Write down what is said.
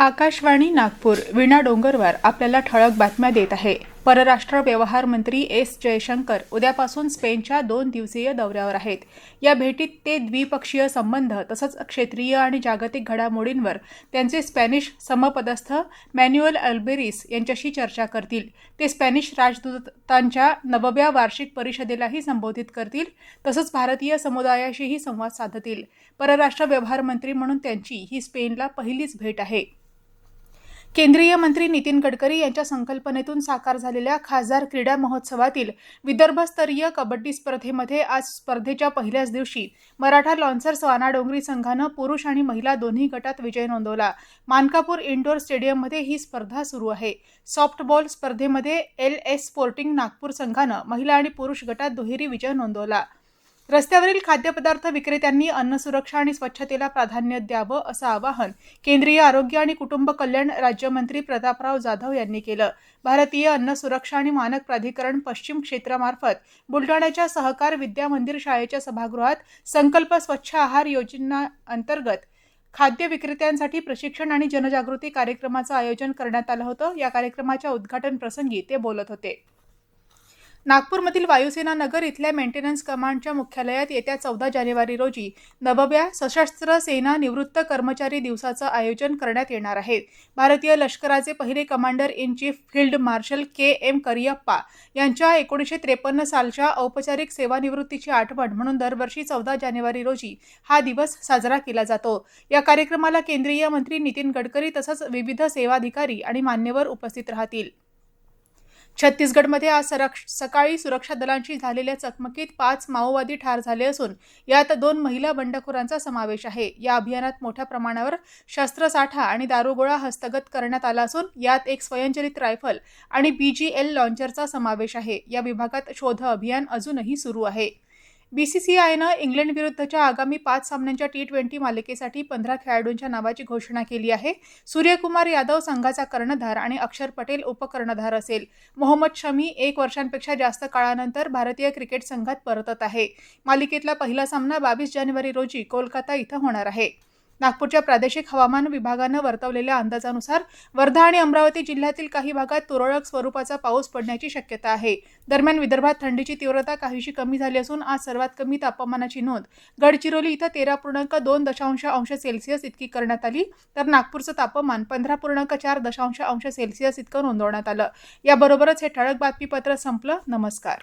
आकाशवाणी नागपूर विणा डोंगरवार आपल्याला ठळक बातम्या देत आहे. परराष्ट्र व्यवहार मंत्री एस जयशंकर उद्यापासून स्पेनच्या दोन दिवसीय दौऱ्यावर आहेत. या भेटीत ते द्विपक्षीय संबंध तसंच क्षेत्रीय आणि जागतिक घडामोडींवर त्यांचे स्पॅनिश समपदस्थ मॅन्युअल अल्बेरिस यांच्याशी चर्चा करतील. ते स्पॅनिश राजदूतांच्या नवव्या वार्षिक परिषदेलाही संबोधित करतील तसंच भारतीय समुदायाशीही संवाद साधतील. परराष्ट्र व्यवहार मंत्री म्हणून त्यांची ही स्पेनला पहिलीच भेट आहे. केंद्रीय मंत्री नितीन गडकरी यांच्या संकल्पनेतून साकार झालेल्या खासदार क्रीडा महोत्सवातील विदर्भस्तरीय कबड्डी स्पर्धेमध्ये आज स्पर्धेच्या पहिल्याच दिवशी मराठा लॉन्सर्स वानाडोंगरी संघानं पुरुष आणि महिला दोन्ही गटात विजय नोंदवला. मानकापूर इंडोर स्टेडियममध्ये ही स्पर्धा सुरू आहे. सॉफ्टबॉल स्पर्धेमध्ये एल एस स्पोर्टिंग नागपूर संघानं महिला आणि पुरुष गटात दुहेरी विजय नोंदवला. रस्त्यावरील खाद्यपदार्थ विक्रेत्यांनी अन्न सुरक्षा आणि स्वच्छतेला प्राधान्य द्यावं असं आवाहन केंद्रीय आरोग्य आणि कुटुंब कल्याण राज्यमंत्री प्रतापराव जाधव यांनी केलं. भारतीय अन्न सुरक्षा आणि मानक प्राधिकरण पश्चिम क्षेत्रामार्फत बुलढाण्याच्या सहकार विद्या मंदिर शाळेच्या सभागृहात संकल्प स्वच्छ आहार योजना अंतर्गत खाद्य विक्रेत्यांसाठी प्रशिक्षण आणि जनजागृती कार्यक्रमाचं आयोजन करण्यात आलं होतं. या कार्यक्रमाच्या उद्घाटन प्रसंगी ते बोलत होते. नागपूरमधील वायुसेना नगर इथल्या मेंटेनन्स कमांडच्या मुख्यालयात येत्या चौदा जानेवारी रोजी नवव्या सशस्त्र सेना निवृत्त कर्मचारी दिवसाचं आयोजन करण्यात येणार आहे. भारतीय लष्कराचे पहिले commander in chief field marshal K M Cariappa यांच्या एकोणीसशे त्रेपन्न सालच्या औपचारिक सेवानिवृत्तीची आठवण म्हणून दरवर्षी चौदा जानेवारी रोजी हा दिवस साजरा केला जातो. या कार्यक्रमाला केंद्रीय मंत्री नितीन गडकरी तसंच विविध सेवाधिकारी आणि मान्यवर उपस्थित राहतील. छत्तीसगडमध्ये आज सकाळी सुरक्षा दलांशी झालेल्या चकमकीत पाच माओवादी ठार झाले असून यात दोन महिला बंडखोरांचा समावेश आहे. या अभियानात मोठ्या प्रमाणावर शस्त्रसाठा आणि दारुगोळा हस्तगत करण्यात आला असून यात एक स्वयंचलित रायफल आणि बीजीएल लॉन्चरचा समावेश आहे. या विभागात शोध अभियान अजूनही सुरू आहे. बी सी सी इंग्लंड विरुद्धच्या आगामी पाच सामन्यांच्या टी ट्वेंटी मालिकेसाठी पंधरा खेळाडूंच्या नावाची घोषणा केली आहे. सूर्यकुमार यादव संघाचा कर्णधार आणि अक्षर पटेल उपकर्णधार असेल. मोहम्मद शमी एक वर्षांपेक्षा जास्त काळानंतर भारतीय क्रिकेट संघात परतत आहे. मालिकेतला पहिला सामना बावीस जानेवारी रोजी कोलकाता इथं होणार आहे. नागपूरच्या प्रादेशिक हवामान विभागानं वर्तवलेल्या अंदाजानुसार वर्धा आणि अमरावती जिल्ह्यातील काही भागात तुरळक स्वरूपाचा पाऊस पडण्याची शक्यता आहे. दरम्यान विदर्भात थंडीची तीव्रता काहीशी कमी झाली असून आज सर्वात कमी तापमानाची नोंद. गडचिरोली इथं तेरा पूर्णांक दोन दशांश अंश सेल्सिअस इतकी करण्यात आली. तर नागपूरचं तापमान पंधरा पूर्णांक चार दशांश अंश सेल्सिअस इतकं नोंदवण्यात आलं. याबरोबरच हे ठळक बातमीपत्र संपलं. नमस्कार.